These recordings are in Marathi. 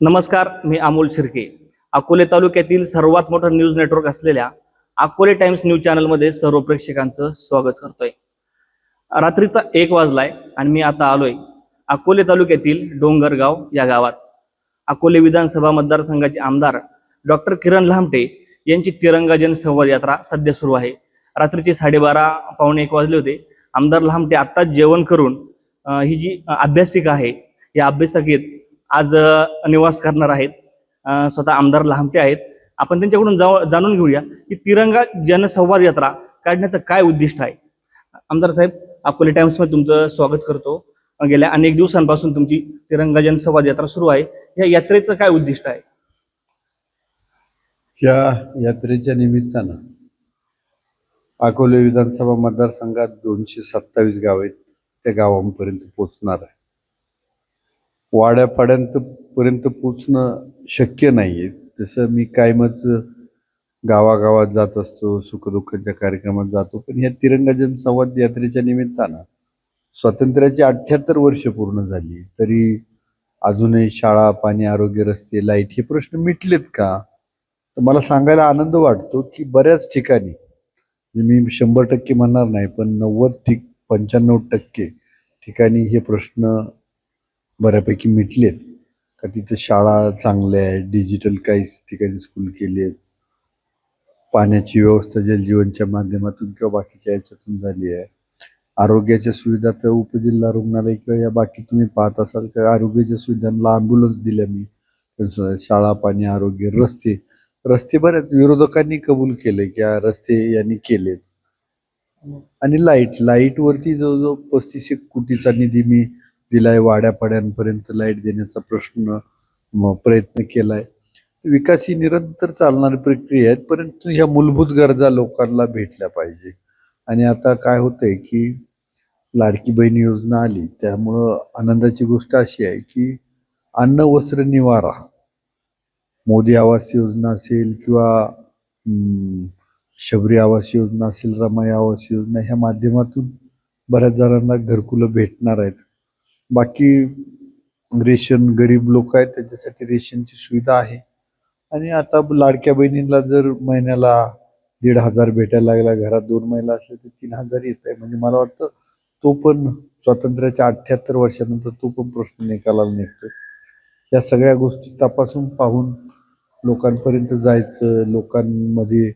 नमस्कार मी अमोल शिर्के. अकोले तालुक्यातील सर्वात मोठं न्यूज नेटवर्क असलेल्या अकोले टाइम्स न्यूज चॅनलमध्ये सर्व प्रेक्षकांचं स्वागत करतोय. रात्रीचा एक वाजलाय आणि मी आता आलोय अकोले तालुक्यातील डोंगरगाव या गावात. अकोले विधानसभा मतदारसंघाचे आमदार डॉक्टर किरण लामटे यांची तिरंगा जनसंवाद यात्रा सध्या सुरू आहे. रात्रीचे साडेबारा पावणे एक वाजले होते. आमदार लामटे आत्ताच जेवण करून ही जी अभ्यासिका आहे या अभ्यासिकेत आज निवास करणार आहेत. स्वतः आमदार लहामटे आहेत. आपण त्यांच्याकडून जाऊ जाणून घेऊया की तिरंगा जनसंवाद यात्रा काढण्याचं काय उद्दिष्ट आहे. आमदार साहेब अकोले टाइम्समध्ये तुमचं स्वागत करतो. गेल्या अनेक दिवसांपासून तुमची तिरंगा जनसंवाद यात्रा सुरू आहे. या यात्रेचं काय उद्दिष्ट आहे? या यात्रेच्या निमित्तानं अकोले विधानसभा मतदारसंघात दोनशे सत्तावीस गाव आहेत. त्या गावांपर्यंत पोचणार आहे. वाड्यापाड्यांत पर्यंत पोचणं शक्य नाही आहे तसं मी कायमच गावागावात जात असतो सुखदुःखाच्या कार्यक्रमात जातो. पण ह्या तिरंगा जनसंवाद यात्रेच्या निमित्तानं स्वातंत्र्याची अठ्ठ्याहत्तर वर्ष पूर्ण झाली. तरी अजूनही शाळा पाणी आरोग्य रस्ते लाइट हे प्रश्न मिटलेत का? तर मला सांगायला आनंद वाटतो की बऱ्याच ठिकाणी म्हणजे मी शंभर टक्के म्हणणार नाही पण नव्वद ठिक पंच्याण्णव टक्के ठिकाणी हे प्रश्न बऱ्यापैकी मिटलेत. का तिथं शाळा चांगल्या आहेत डिजिटल काही ठिकाणी स्कूल केली आहेत. पाण्याची व्यवस्था जलजीवनच्या माध्यमातून किंवा बाकीच्या याच्यातून झाली आहे. आरोग्याच्या सुविधा तर उपजिल्हा रुग्णालय किंवा या बाकी तुम्ही पाहत असाल तर आरोग्याच्या सुविधांना अँब्युलन्स दिल्या मी. शाळा पाणी आरोग्य रस्ते. रस्ते बऱ्याच विरोधकांनी कबूल केले की रस्ते यांनी केलेत. आणि लाइट लाईटवरती जवळजवळ पस्तीस एक कोटीचा निधी मी दिलाय वाड्यापाड्यांपर्यंत लाइट देण्याचा प्रश्न म, प्रयत्न केलाय. विकास ही निरंतर चालणारी प्रक्रिया आहे परंतु ह्या मूलभूत गरजा लोकांना भेटल्या पाहिजे. आणि आता काय होतंय की लाडकी बहीण योजना आली त्यामुळं आनंदाची गोष्ट अशी आहे की अन्न वस्त्र निवारा मोदी आवास योजना असेल किंवा शबरी आवास योजना असेल रमाई आवास योजना ह्या माध्यमातून बऱ्याच जणांना घरकुलं भेटणार आहेत. बाकी रेशन गरीब लोक आहेत त्याच्यासाठी रेशनची सुविधा आहे. आणि आता लाडक्या बहिणींला जर महिन्याला दीड हजार भेटायला लागला घरात दोन महिला असल्या तर तीन हजार येत आहे. म्हणजे मला वाटतं तो पण स्वातंत्र्याच्या अठ्ठ्याहत्तर वर्षानंतर तो पण प्रश्न निकालाला निघतो. या सगळ्या गोष्टी तपासून पाहून लोकांपर्यंत जायचं लोकांमध्ये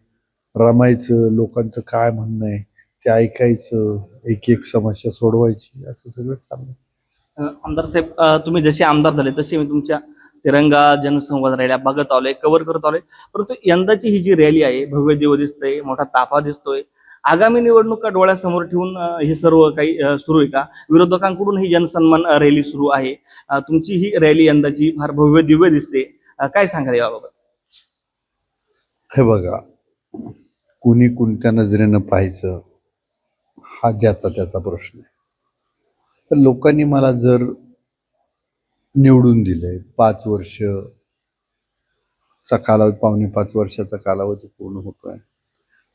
रमायचं लोकांचं काय म्हणणं आहे ते ऐकायचं एक एक समस्या सोडवायची असं सगळं चाललं आमदार साहेब तुम्ही जसे आमदार झाले तसे मी तुमच्या तिरंगा जनसंवाद रॅल्या बघत आलोय कव्हर करत आलोय. परंतु यंदाची ही जी रॅली आहे भव्य देव दिसतोय मोठा ताफा दिसतोय. आगामी निवडणुका डोळ्यासमोर ठेवून हे सर्व काही सुरू आहे का? विरोधकांकडून ही जनसन्मान रॅली सुरू आहे. तुमची ही रॅली यंदाची फार भव्य दिव्य दिसते. काय सांगाल याबाबत? हे बघा कुणी कोणत्या नजरेनं पाहायचं हा ज्याचा त्याचा प्रश्न आहे. तर लोकांनी मला जर निवडून दिलंय पाच वर्ष चा कालावधी पावणे पाच वर्षाचा कालावधी पूर्ण होतोय.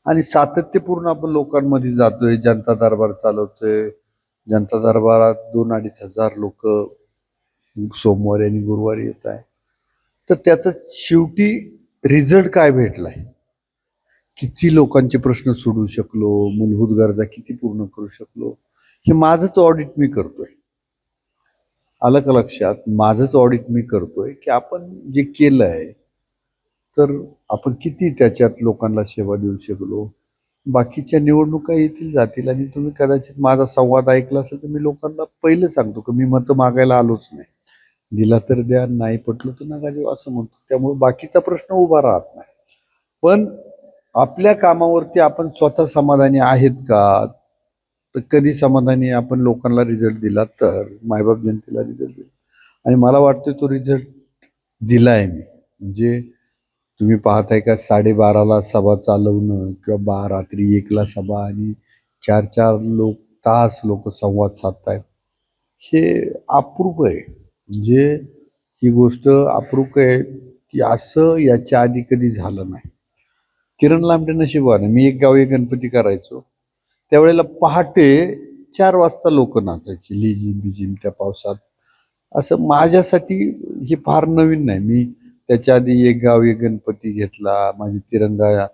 आणि सातत्यपूर्ण आपण लोकांमध्ये जातोय जनता दरबार चालवतोय. जनता दरबारात दोन अडीच हजार लोक सोमवारी आणि गुरुवारी येत आहे तर त्याचा शेवटी रिझल्ट काय भेटलाय? किती लोकांचे प्रश्न सोडू शकलो मूलभूत गरजा किती पूर्ण करू शकलो हे माझंच ऑडिट मी करतोय. आलं का लक्षात? माझंच ऑडिट मी करतोय की आपण जे केलं आहे तर आपण किती त्याच्यात लोकांना सेवा देऊ शकलो? बाकीच्या निवडणुका येतील जातील आणि तुम्ही कदाचित माझा संवाद ऐकला असेल तर मी लोकांना पहिलं सांगतो की मी मतं मागायला आलोच नाही. दिला तर द्या नाही पटलं तर नका देऊ असं म्हणतो. त्यामुळे बाकीचा प्रश्न उभा राहत नाही. पण आपल्या कामावरती आपण स्वतः समाधानी आहेत का? तर कधी समाधानी आपण लोकांना रिझल्ट दिला तर? मायबाप जनतेला रिझल्ट दिला. आणि मला वाटतं तो रिझल्ट दिला आहे मी. म्हणजे तुम्ही पाहताय का साडेबाराला सभा चालवणं किंवा बा रात्री एकला सभा आणि चार चार लोक तास लोक संवाद साधतायत. हे अप्रूप आहे. म्हणजे ही गोष्ट अप्रूप आहे की असं याच्या आधी कधी झालं नाही. किरण लांबटे नशिबाने मी एक गावी गणपती करायचो. त्यावेळेला पहाटे चार वाजता लोक नाचायची. लिजिम बिजिम त्या पावसात. असं माझ्यासाठी हे फार नवीन नाही. मी त्याच्या आधी एक गाव एक गणपती घेतला. माझी तिरंगा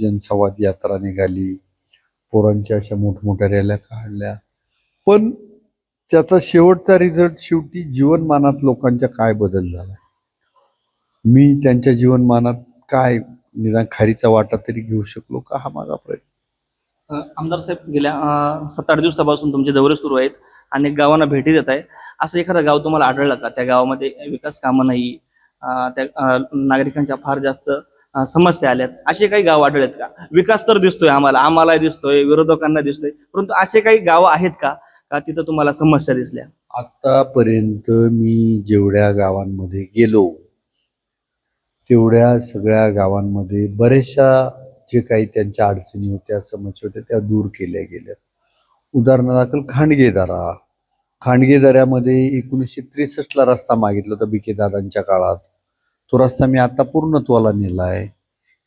जनसंवाद यात्रा निघाली. पोरांच्या अशा मोठमोठ्या रॅल्या काढल्या. पण त्याचा शेवटचा रिझल्ट शेवटी जीवनमानात लोकांच्या काय बदल झाला? मी त्यांच्या जीवनमानात काय निदान खारीचा वाटा तरी घेऊ शकलो का हा माझा प्रयत्न? आमदार साहेब गेल्या सात आठ दिवसापासून तुमचे दौरे सुरू आहेत अनेक गावांना भेटी देत आहे. असं एखादं गाव तुम्हाला आढळलं का? त्या गावामध्ये विकास कामं नाही त्या नागरिकांच्या फार जास्त समस्या आल्यात. असे काही गाव आढळलेत का? विकास तर दिसतोय आम्हाला आम्हाला दिसतोय विरोधकांना दिसतोय परंतु असे काही गाव आहेत का? का तिथं तुम्हाला समस्या दिसल्या? आतापर्यंत मी जेवढ्या गावांमध्ये गेलो तेवढ्या सगळ्या गावांमध्ये बऱ्याचशा जे काही त्यांच्या अडचणी होत्या समस्या होत्या त्या दूर केल्या गेल्या उदाहरणादाखल खांडगेदरा खांडगेदऱ्यामध्ये एकोणीसशे त्रेसष्टला रस्ता मागितला होता बिके दादांच्या काळात. तो रस्ता मी आता पूर्णत्वाला नेला आहे.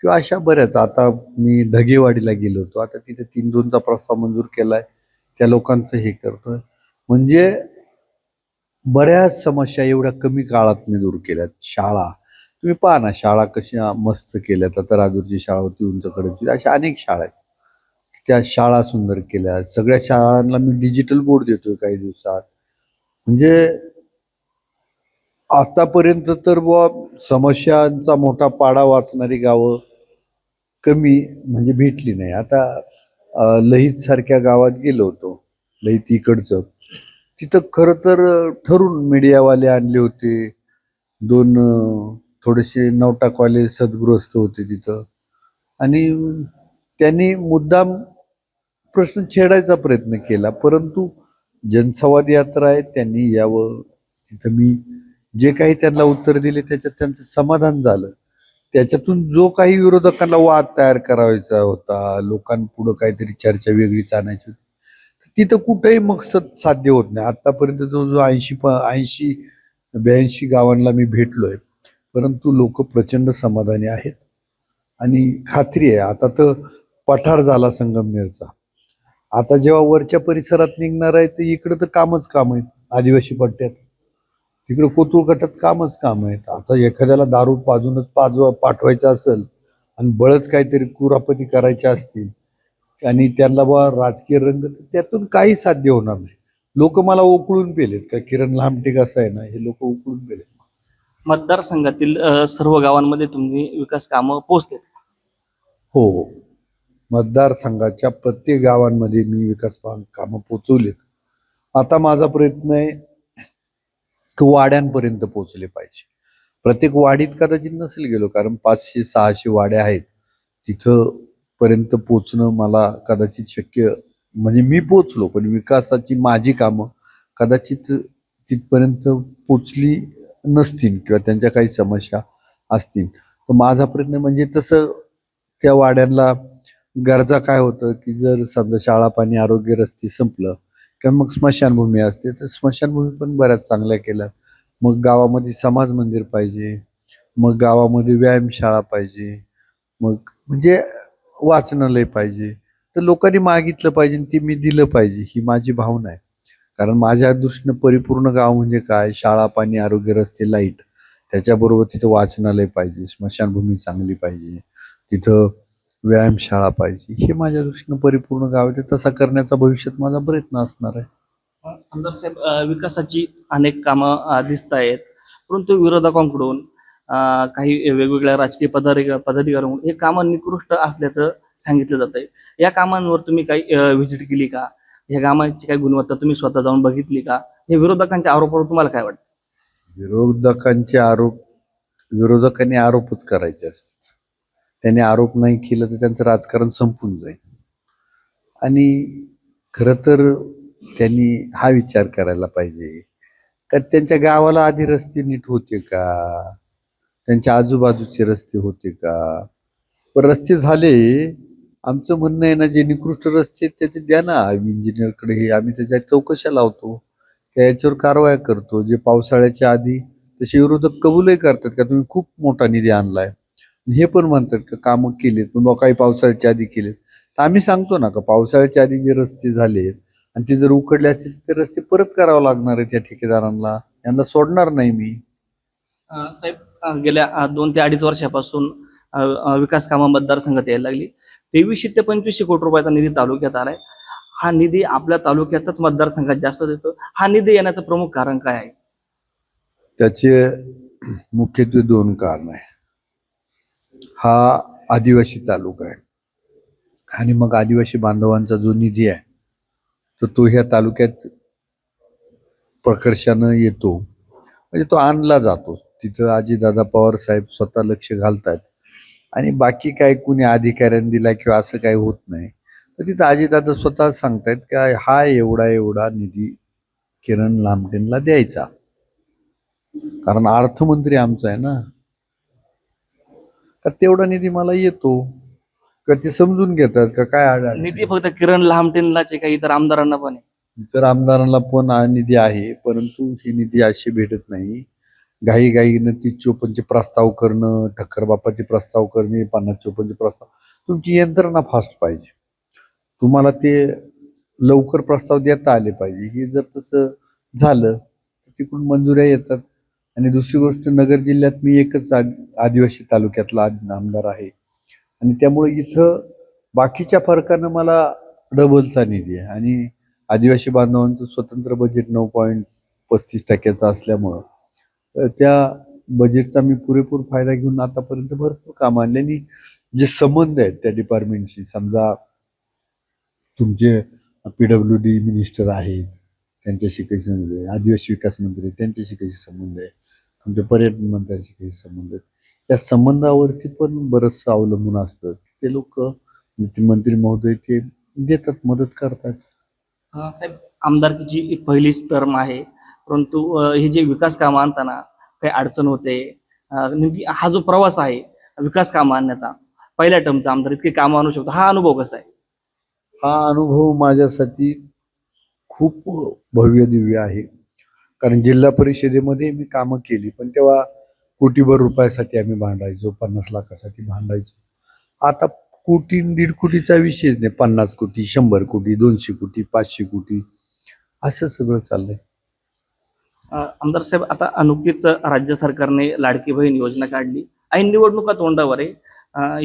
किंवा अशा बऱ्याच आता मी ढगेवाडीला गेलो होतो. आता तिथे तीन दोनचा प्रस्ताव मंजूर केला आहे त्या लोकांचं हे करतोय. म्हणजे बऱ्याच समस्या एवढ्या कमी काळात मी दूर केल्यात. शाळा. तुम्ही पहा ना शाळा कशा मस्त केल्यात आता राजूरची शाळा होती उंचकडची. अशा अनेक शाळा आहेत. त्या शाळा सुंदर केल्या. सगळ्या शाळांना मी डिजिटल बोर्ड देतोय काही दिवसात. म्हणजे आतापर्यंत तर बुवा समस्यांचा मोठा पाडा वाचणारी गावं कमी म्हणजे भेटली नाही. आता लहित सारख्या गावात गेलो होतो लहित इकडचं. तिथं खरं तर ठरून मीडियावाले आणले होते. दोन थोडेसे नवटाकवाले सद्गृहस्थ होते तिथं. आणि त्यांनी मुद्दाम प्रश्न छेडायचा प्रयत्न केला. परंतु जनसंवाद यात्रा आहे त्यांनी यावं. तिथं मी जे काही त्यांना उत्तर दिले त्याच्यात त्यांचं समाधान झालं. त्याच्यातून जो काही विरोधकांना वाद तयार करायचा होता लोकांपुढं काहीतरी चर्चा वेगळीच आणायची होती तिथं कुठेही मकसद साध्य होत नाही. आतापर्यंत जो जो ऐंशी प ऐंशी ब्याऐंशी गावांना मी भेटलोय. परंतु लोक प्रचंड समाधानी आहेत. आणि खात्री आहे आता तर पठार झाला संगमनेरचा. आता जेव्हा वरच्या परिसरात निघणार आहे तर इकडं तर कामच काम आहेत आदिवासी पट्ट्यात. तिकडं कोतुळ गटात कामच काम आहेत. आता एखाद्याला दारू पाजूनच पाजवा पाठवायचं असेल आणि बळच काहीतरी कुरापती करायच्या असतील आणि त्यांना बा राजकीय रंग त्यातून काही साध्य होणार नाही. लोक मला उकळून पेलेत का? किरण लांबटेक कसं आहे ना हे लोक उकळून पेलेत. मतदारसंघातील अ, सर्व गावांमध्ये तुम्ही विकास कामं पोहोचते हो, हो मतदारसंघाच्या प्रत्येक गावांमध्ये मी विकास पा- कामं पोचवलीत. आता माझा प्रयत्न आहे की वाड्यांपर्यंत पोचले पाहिजे. प्रत्येक वाडीत कदाचित नसेल गेलो कारण पाचशे सहाशे वाड्या आहेत. तिथं पर्यंत पोचणं मला कदाचित शक्य म्हणजे मी पोचलो पण विकासाची माझी कामं कदाचित तिथपर्यंत पोचली नसतील किंवा त्यांच्या काही समस्या असतील. तर माझा प्रयत्न म्हणजे तसं त्या वाड्यांना गरजा काय होतं की जर समजा शाळा पाणी आरोग्य रस्ते संपलं किंवा मग स्मशानभूमी असते तर स्मशानभूमी पण बऱ्याच चांगल्या केल्या मग गावामध्ये समाज मंदिर पाहिजे मग गावामध्ये व्यायामशाळा पाहिजे मग म्हणजे वाचनालय पाहिजे. तर लोकांनी मागितलं पाहिजे आणि ते मी दिलं पाहिजे ही माझी भावना आहे. कारण माझ्या दृष्टीनं परिपूर्ण गाव म्हणजे काय? शाळा पाणी आरोग्य रस्ते लाइट. त्याच्याबरोबर तिथं वाचनालय पाहिजे स्मशानभूमी चांगली पाहिजे तिथं व्यायामशाळा पाहिजे. हे माझ्या दृष्टीनं परिपूर्ण गाव आहे. तसा करण्याचा भविष्यात माझा प्रयत्न असणार आहे. आमदार साहेब विकासाची अनेक कामं दिसत आहेत. परंतु विरोधकांकडून काही वेगवेगळ्या राजकीय पदाधिका पदाधिकाऱ्यांकडून हे कामं निकृष्ट असल्याचं सांगितलं जात आहे या कामांवर तुम्ही काही व्हिजिट केली का? या गामाची काही गुणवत्ता तुम्ही स्वतः जाऊन बघितली का? हे विरोधकांच्या आरोपावर तुम्हाला काय वाटतं? विरोधकांचे आरोप विरोधकांनी आरोपच करायचे असतात. त्यांनी आरोप नाही केलं तर त्यांचं राजकारण संपून जाईल. आणि खरं तर त्यांनी हा विचार करायला पाहिजे का त्यांच्या गावाला आधी रस्ते नीट होते का? त्यांच्या आजूबाजूचे रस्ते होते का? पण रस्ते झाले आमचं म्हणणं आहे ना जे निकृष्ट रस्ते आहेत, त्याचे द्या ना. इंजिनियरकडे हे आम्ही त्याच्या चौकशा लावतो. त्या याच्यावर कारवाया करतो. जे पावसाळ्याच्या आधी तसे विरोधक कबूलही करतात का तुम्ही खूप मोठा निधी आणलाय. हे पण म्हणतात का कामं केलेत पण काही पावसाळ्याच्या आधी केलेत. तर आम्ही सांगतो ना का पावसाळ्याच्या आधी जे रस्ते झाले आणि ते जर उकडले असतील ते रस्ते परत करावं लागणार आहे त्या ठेकेदारांना. यांना सोडणार नाही मी. साहेब गेल्या दोन ते अडीच वर्षापासून विकास कामा मतदारसंघात यायला लागली. तेवीसशे ते पंचवीसशे कोटी रुपयाचा निधी तालुक्यात आलाय. हा निधी आपल्या तालुक्यातच मतदारसंघात जास्त देतो. हा निधी येण्याचं प्रमुख कारण काय आहे? त्याचे मुख्यत्वे दोन कारण आहे. हा आदिवासी तालुका आहे. आणि मग आदिवासी बांधवांचा जो निधी आहे तर तो ह्या तालुक्यात प्रकर्षानं येतो. म्हणजे तो आणला जातो. तिथं अजितदादा पवार साहेब स्वतः लक्ष घालतात आणि बाकी काय कुणी अधिकाऱ्यांनी दिला किंवा असं काही होत नाही. तर तिथं अजितदादा स्वतः सांगतायत का हा एवढा एवढा निधी किरण लामटेंना द्यायचा. कारण अर्थमंत्री आमचा आहे ना. का तेवढा निधी मला येतो. का ते समजून घेतात का काय अडचण? निधी फक्त किरण लहामटेनलाच आहे का इतर आमदारांना पण आहे? इतर आमदारांना पण हा निधी आहे परंतु ही निधी अशी भेटत नाही. घाई घाईनं तीस चोपनचे प्रस्ताव करणं ठक्कर बापाचे प्रस्ताव करणे पन्नास चोपनचे प्रस्ताव. तुमची यंत्रणा फास्ट पाहिजे. तुम्हाला ते लवकर प्रस्ताव देता आले पाहिजे. हे जर तसं झालं तर तिकडून मंजुऱ्या येतात. आणि दुसरी गोष्ट नगर जिल्ह्यात मी एकच आदिवासी तालुक्यातला आमदार आहे. आणि त्यामुळे इथं बाकीच्या फरकानं मला डबलचा निधी आहे. आणि आदिवासी बांधवांचं स्वतंत्र बजेट नऊ पॉईंट पस्तीस टक्क्याचं असल्यामुळं त्या बजेटचा मी पुरेपूर फायदा घेऊन आतापर्यंत भरपूर काम आणले. आणि जे संबंध आहेत त्या डिपार्टमेंटशी समजा तुमचे पी डब्ल्यू डी मिनिस्टर आहेत त्यांच्याशी कशी संबंध आहे आदिवासी विकास मंत्री आहेत, त्यांच्याशी कशी संबंध आहे तुमच्या पर्यटन मंत्र्यांशी कशी संबंध आहे त्या संबंधावरती पण बरंचसं अवलंबून असतं. ते लोक मंत्री महोदय ते देतात मदत करतात. साहेब आमदारकीची पहिलीच टर्म आहे. परंतु हे जे विकास कामं आणताना काही अडचण होते नेमकी हा जो प्रवास आहे विकास कामं आणण्याचा पहिल्या टर्मचा आमदार इतके कामं आणू शकतो हा अनुभव कसा आहे? हा अनुभव माझ्यासाठी खूप भव्य दिव्य आहे. कारण जिल्हा परिषदेमध्ये मी कामं केली पण तेव्हा कोटीभर रुपयासाठी आम्ही भांडायचो पन्नास लाखासाठी भांडायचो. आता कोटी दीड कोटीचा विषयच नाही पन्नास कोटी शंभर कोटी दोनशे कोटी पाचशे कोटी असं सगळं चाललंय. आमदार साहेब आता नुकतीच राज्य सरकारने लाडकी बहीण योजना काढली. ऐन निवडणुका तोंडावर आहे.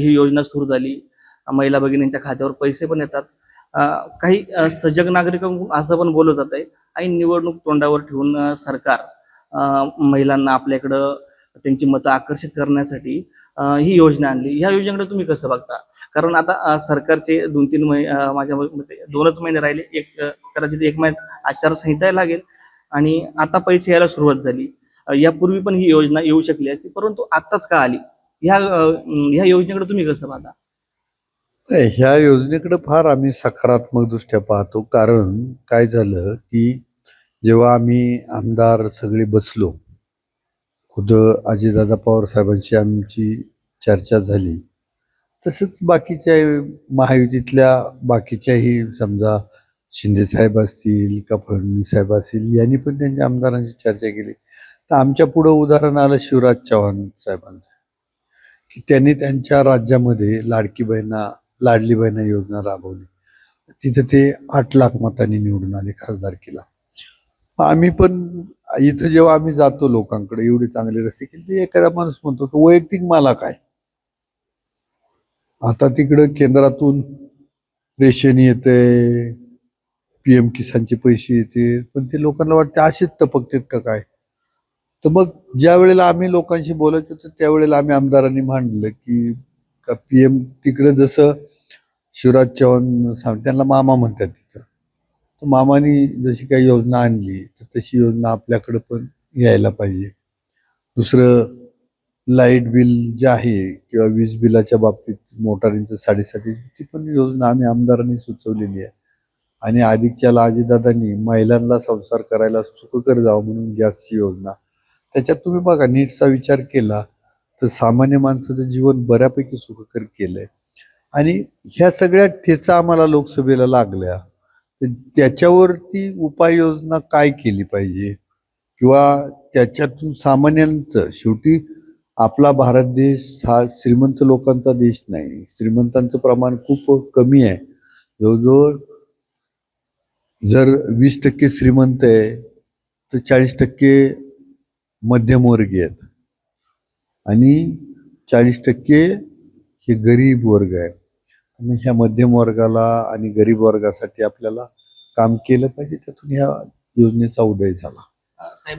ही योजना सुरू झाली. महिला भगिनींच्या खात्यावर पैसे पण येतात. काही सजग नागरिकांकडून असं पण बोललं जात आहे. ऐन निवडणूक तोंडावर ठेवून सरकार महिलांना आपल्याकडं त्यांची मतं आकर्षित करण्यासाठी ही योजना आणली. ह्या योजनेकडे तुम्ही कसं बघता? कारण आता सरकारचे दोन तीन महिने माझ्या मते दोनच महिने राहिले. एक कदाचित एक महिन्यात आचारसंहिता लागेल. आणि आता पैसे यायला सुरुवात झाली. यापूर्वी पण ही योजना येऊ शकली असती परंतु आत्ताच का आली? ह्या ह्या योजनेकडे तुम्ही कसं पाहता? ह्या योजनेकडे फार आम्ही सकारात्मक दृष्ट्या पाहतो. कारण काय झालं की जेव्हा आम्ही आमदार सगळे बसलो खुद अजितदादा पवार साहेबांशी आमची चर्चा झाली. तसंच बाकीच्या महायुतीतल्या बाकीच्याही समजा शिंदे साहेब असतील का फडणवीस साहेब असतील यांनी पण त्यांच्या आमदारांशी चर्चा केली. तर आमच्या पुढं उदाहरण आलं शिवराज चव्हाण साहेबांचं की त्यांनी त्यांच्या राज्यामध्ये लाडकी बहिणा लाडली बहिणा योजना राबवली. तिथं ते आठ लाख मतांनी निवडून आले खासदारकीला आम्ही पण इथं जेव्हा आम्ही जातो लोकांकडे एवढे चांगले रस्ते केले ते एखादा माणूस म्हणतो की वैयक्तिक मला काय? आता तिकडं केंद्रातून रेशन येते पी एम किसानचे पैसे येते पण ते लोकांना वाटते असेच टपकतेत का काय. तर मग ज्या वेळेला आम्ही लोकांशी बोलायचो तर त्यावेळेला आम्ही आमदारांनी मांडलं की का पी एम तिकडं जसं शिवराज चव्हाण सांग त्यांना मामा म्हणतात तिथं. तर मामानी जशी काही योजना आणली तर तशी योजना आपल्याकडं पण यायला पाहिजे. दुसरं लाइट बिल जे आहे किंवा वीज बिलाच्या बाबतीत मोटारींचं साडेसाठी ती पण योजना आम्ही आमदारांनी सुचवलेली आहे. आणि अधिकच्या आजीदादांनी महिलांना संसार करायला सुखकर जावं म्हणून गॅसची योजना. त्याच्यात तुम्ही बघा नीटचा विचार केला तर सामान्य माणसाचं जीवन बऱ्यापैकी सुखकर केलंय. आणि ह्या सगळ्या ठेचा आम्हाला लोकसभेला लागल्या. तर त्याच्यावरती उपाययोजना काय केली पाहिजे? किंवा त्याच्यातून सामान्यांचं शेवटी आपला भारत देश हा श्रीमंत लोकांचा देश नाही. श्रीमंतांचं प्रमाण खूप कमी आहे. जवळजवळ जर वीस टक्के श्रीमंत आहे तर चाळीस टक्के मध्यमवर्गीय आहेत. आणि चाळीस टक्के हे गरीब वर्ग आहे आणि ह्या मध्यम वर्गाला आणि गरीब वर्गासाठी आपल्याला काम केलं पाहिजे त्यातून ह्या योजनेचा उदय झाला. साहेब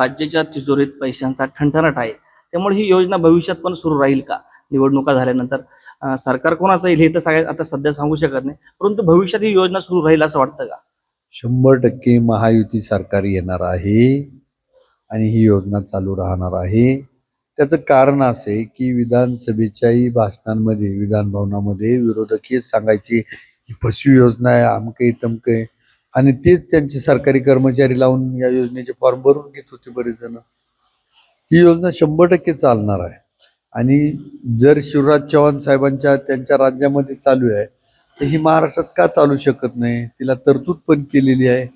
राज्याच्या तिजोरीत पैशांचा ठणठणाट आहे. त्यामुळे ही योजना भविष्यात पण सुरू राहील का? निवडणुका झाल्यानंतर सरकार कोणाचं येईल हे तर सगळ्यात आता सध्या सांगू शकत नाही. परंतु भविष्यात ही योजना सुरू राहील असं वाटतं का? शंभर टक्के महायुती सरकार येणार आहे आणि ही योजना चालू राहणार आहे. त्याचं कारण असं आहे की विधानसभेच्याही भाषणांमध्ये विधानभवनामध्ये विरोधक हेच सांगायचे ही फसवी योजना आहे अमकं तमक तमकं आहे. आणि तेच त्यांचे सरकारी कर्मचारी लावून या योजनेचे फॉर्म भरून घेत होते बरेच जण ही योजना शंभर टक्के चालणार आहे. आणि जर शिवराज चव्हाण साहेबांच्या त्यांच्या राज्यामध्ये चालू आहे तर ही महाराष्ट्रात का चालू शकत नाही? तिला तरतूद पण केलेली आहे.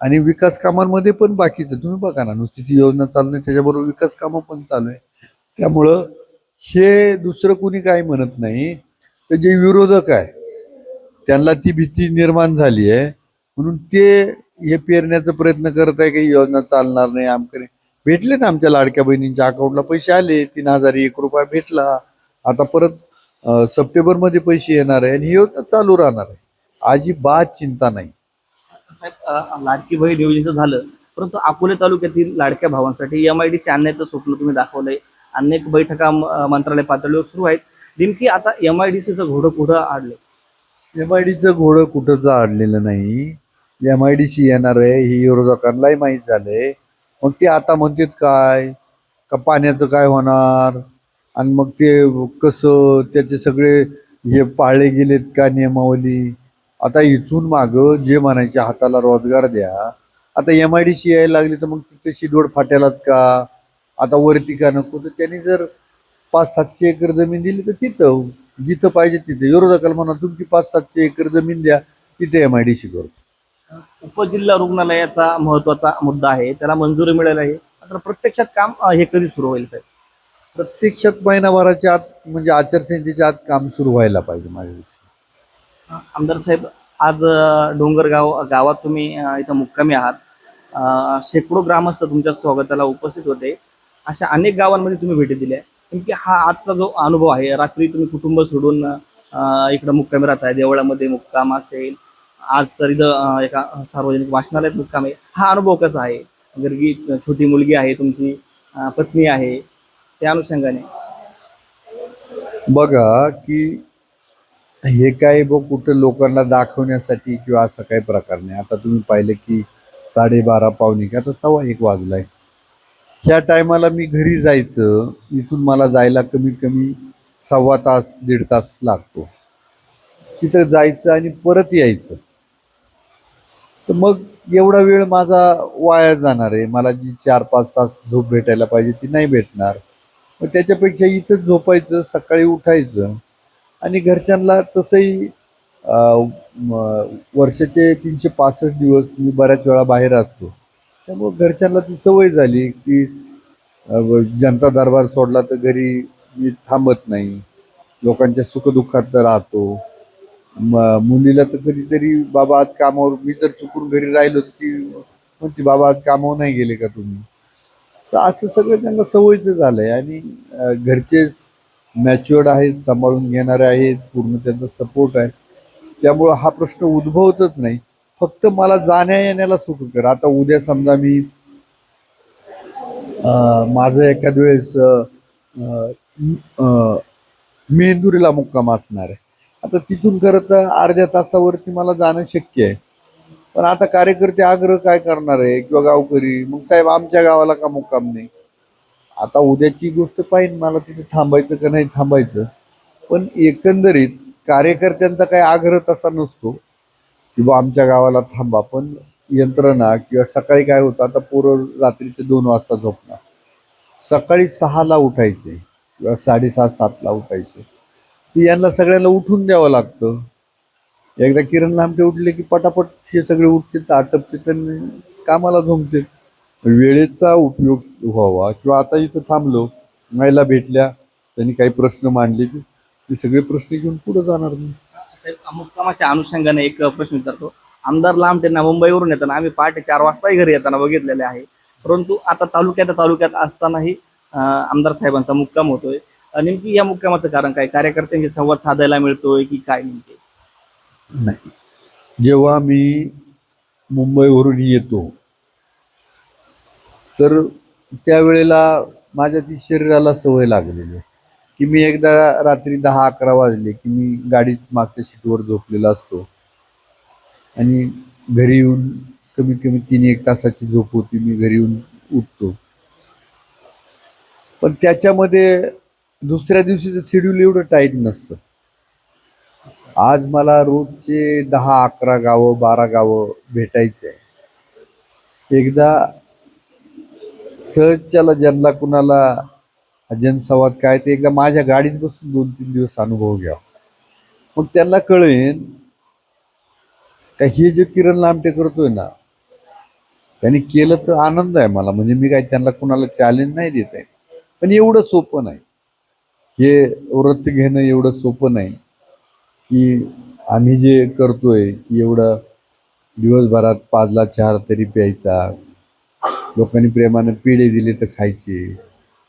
आणि विकास कामांमध्ये पण बाकीचं तुम्ही बघा ना नुसती ती योजना चालू नाही त्याच्याबरोबर विकास कामं पण चालू आहे. त्यामुळं हे दुसरं कुणी काय म्हणत नाही. तर जे विरोधक आहे त्यांना ती भीती निर्माण झाली आहे. म्हणून ते हे पेरण्याचा प्रयत्न करत आहे की योजना चालणार नाही आमकडे भेटले ना आमच्या लाडक्या बहिणींच्या अकाउंटला पैसे आले तीन हजार एक रुपया भेटला. आता परत सप्टेंबरमध्ये पैसे येणार आहे आणि ही योजना चालू राहणार आहे. अजिबात चिंता नाही. साहेब लाडकी बहीण योजनेचं झालं परंतु अकोले तालुक्यातील लाडक्या भावांसाठी एम आय डी सी आणण्याचं स्वप्न तुम्ही दाखवलंय. अनेक बैठका मंत्रालय पातळीवर सुरू आहेत. नेमकी आता एम आय डी सीचं घोडं पुढं आणलंय एम आय डीचं घोडं कुठंच आडलेलं नाही एम आय डी सी येणार आहे ही विरोधकांनाही माहीत झालंय. मग ते आता म्हणतात काय? का पाण्याचं काय होणार? आणि मग ते कसं त्याचे सगळे हे पाळले गेलेत का नियमावली? आता इथून मागं जे म्हणायचे हाताला रोजगार द्या. आता एम आय डी सी यायला लागली तर मग तिथे शिदोड फाट्यालाच का? आता वरती का नको? तर त्यांनी जर पाच सातशे एकर जमीन दिली तर तिथं जिथं पाहिजे तिथे. विरोधकाला म्हणा तुमची पाच सातशे एकर जमीन द्या तिथे एम आय डी सी करू. उपजिल्हा रुग्णालयाचा महत्त्वाचा मुद्दा आहे. त्याला मंजुरी मिळाली आहे. मात्र प्रत्यक्षात काम हे कधी सुरू होईल साहेब? प्रत्यक्षात महिनाभराच्या आत म्हणजे आचारसंहितेच्या आत काम सुरू व्हायला पाहिजे माझ्या दृष्टीने आमदार साहेब आज अ, डोंगरगाव गावात तुम्ही अ, इथं मुक्कामी आहात. अ, शेकडो ग्रामस्थ तुमच्या स्वागताला उपस्थित होते. अशा अनेक गावांमध्ये तुम्ही भेटी दिल्या. नेमकी हा आजचा जो अनुभव आहे रात्री तुम्ही कुटुंब सोडून अ, इकडं मुक्कामी राहताय देवळामध्ये मुक्काम असेल आज तर इथं अ, एका सार्वजनिक वाचनालयात मुक्काम आहे. हा अनुभव कसा आहे? घरगी छोटी मुलगी आहे तुमची अ, पत्नी आहे. त्या अनुषंगाने. बघा की हे काय बघ कुठं लोकांना दाखवण्यासाठी किंवा असं काही प्रकार नाही. आता तुम्ही पाहिलं की साडेबारा पावणे की आता सव्वा एक वाजलाय. ह्या टायमाला मी घरी जायचं इथून मला जायला कमीत कमी सव्वा तास दीड तास लागतो. तिथं जायचं आणि परत यायचं. तर मग एवढा वेळ माझा वाया जाणार आहे. मला जी चार पाच तास झोप भेटायला पाहिजे ती नाही भेटणार. मग त्याच्यापेक्षा इथंच झोपायचं सकाळी उठायचं. आणि घरच्यांना तसंही वर्षाचे तीनशे पासष्ट दिवस मी बऱ्याच वेळा बाहेर असतो. त्यामुळं घरच्यांना ती सवय झाली की जनता दरबार सोडला तर घरी मी थांबत नाही. लोकांच्या सुखदुःखात राहतो. म मुलीला तर कधीतरी बाबा आज कामावर मी जर चुकून घरी राहिलो तर ती म्हणते बाबा आज कामावर नाही गेले का तुम्ही? तर असं सगळं त्यांना सवयीचं झालं आहे आणि घरचे मॅच्युअर्ड आहेत सांभाळून घेणारे आहेत पूर्ण त्यांचा सपोर्ट आहे. त्यामुळं हा प्रश्न उद्भवतच नाही. फक्त मला जाण्या येण्याला सुख कर. आता उद्या समजा मी माझं एखाद वेळेस मेंदुरीला मुक्काम असणार आहे. आता तिथून खरं तर अर्ध्या तासावरती मला जाणं शक्य आहे. पण आता कार्यकर्ते आग्रह काय करणार आहे? किंवा गावकरी? मग साहेब आमच्या गावाला का मुक्काम नाही? आता उद्याची गोष्ट पाहिजे मला तिथे थांबायचं का नाही थांबायचं. पण एकंदरीत कार्यकर्त्यांचा काही आग्रह तसा नसतो की बा आमच्या गावाला थांबा. पण यंत्रणा किंवा सकाळी काय होतं आता पोरं रात्रीचे दोन वाजता झोपणार. सकाळी सहाला उठायचे किंवा साडेसहा सातला उठायचे. यांना सगळ्यांना उठून द्यावं लागतं. एकदा किरण लांबटे उठले की पटापट हे सगळे उठते आटपते त्यांनी कामाला झोंबते. वेळेचा उपयोग व्हावा किंवा आता इथं थांबलो महिला भेटल्या त्यांनी काही प्रश्न मांडले की ते सगळे प्रश्न घेऊन पुढे जाणार नाही. साहेब मुक्कामाच्या अनुषंगाने एक प्रश्न विचारतो. आमदार लांब त्यांना मुंबईवरून येताना आम्ही पहाटे चार वाजताही घरी येताना बघितलेले आहे. परंतु आता तालुक्यात तालुक्यात असतानाही आमदार साहेबांचा मुक्काम होतोय. नेमकी या मुक्कामाचं कारण काय? कार्यकर्त्यांशी संवाद साधायला मिळतोय की काय नेमके? नाही. जेव्हा मी मुंबईवरून येतो तर त्यावेळेला माझ्या ती शरीराला सवय लागलेली आहे की मी एकदा रात्री दहा अकरा वाजले की मी गाडीत मागच्या सीटवर झोपलेला असतो. आणि घरी येऊन कमीत कमी तीन एक तासाची झोप होती मी घरी येऊन उठतो. पण त्याच्यामध्ये दुसऱ्या दिवशीचं शेड्यूल एवढं टाईट नसतं. आज मला रोजचे दहा अकरा गावं बारा गावं भेटायचे आहे एकदा सहजच्याला ज्यांना कुणाला जनसंवाद काय ते एकदा माझ्या गाडीत बसून दोन तीन दिवस अनुभव घ्या मग त्यांना कळेन का हे जे किरण लामटे करतोय ना त्यांनी केलं तर आनंद आहे मला. म्हणजे मी काय त्यांना कुणाला चॅलेंज नाही देत आहे. पण एवढं सोपं नाही. हे व्रत घेणं एवढं सोपं नाही. की आम्ही जे करतोय की एवढं दिवसभरात पाजला चहा तरी प्यायचा. लोकांनी प्रेमानं पेढे दिले तर खायचे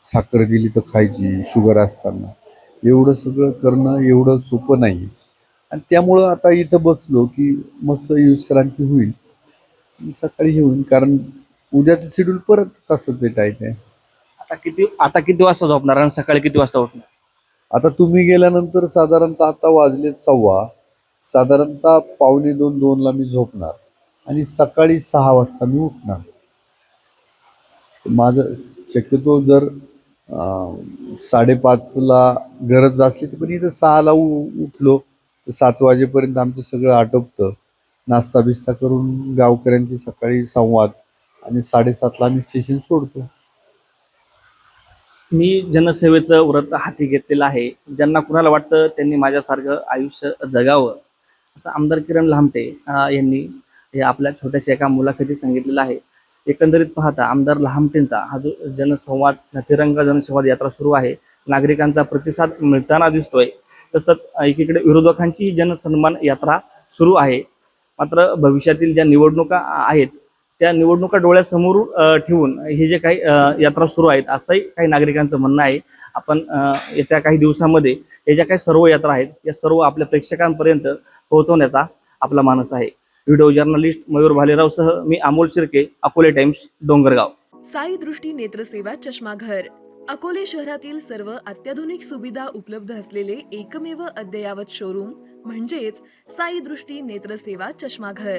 साखर दिली तर खायची शुगर असताना. एवढं सगळं करणं एवढं सोपं नाही. आणि त्यामुळं आता इथं बसलो की मस्त विश्रांती होईल. सकाळी हे होईल कारण उद्याचं शेड्यूल परत तसंच आहे टाईट आहे. आता किती आता किती वाजता झोपणार आणि सकाळी किती वाजता उठणार? आता तुम्ही गेल्यानंतर साधारणतः आता वाजलेत सव्वा. साधारणतः पावणे दोन दोनला मी झोपणार. आणि सकाळी सहा वाजता मी उठणार. माझं शक्यतो जर साडेपाचला गरज असली तर पण इथं सहाला उ उठलो तर सात वाजेपर्यंत आमचं सगळं आटोपतं. नाश्ता बिस्ता करून गावकऱ्यांची सकाळी संवाद आणि साडेसातला आम्ही स्टेशन सोडतो. मी जनसेवेचं व्रत हाती घेतलेलं आहे. ज्यांना कुणाला वाटतं त्यांनी माझ्यासारखं आयुष्य जगावं. असं आमदार किरण लांबटे यांनी हे आपल्या छोट्याशा एका मुलाखतीत सांगितलेलं आहे. एकंदरीत पाहता आमदार लहामटेंचा हा जो जनसंवाद तिरंगा जनसंवाद यात्रा सुरू आहे. नागरिकांचा प्रतिसाद मिळताना दिसतोय. तसंच एकीकडे विरोधकांची जनसन्मान यात्रा सुरू आहे. मात्र भविष्यातील ज्या निवडणुका आहेत त्या निवडणुका डोळ्यासमोर ठेवून हे जे काही यात्रा सुरू आहेत असंही काही नागरिकांचं म्हणणं आहे. आपण येत्या काही दिवसांमध्ये हे ज्या काही सर्व यात्रा आहेत या सर्व आपल्या प्रेक्षकांपर्यंत पोहोचवण्याचा आपला मानस आहे. व्हिडिओ जर्नलिस्ट मयूर भालेरावसह मी अमोल शिर्के अकोले टाइम्स डोंगरगाव. साई दृष्टी नेत्रसेवा चष्माघर. अकोले शहरातील सर्व अत्याधुनिक सुविधा उपलब्ध असलेले एकमेव अद्ययावत शोरूम म्हणजेच साई दृष्टी नेत्रसेवा चष्माघर.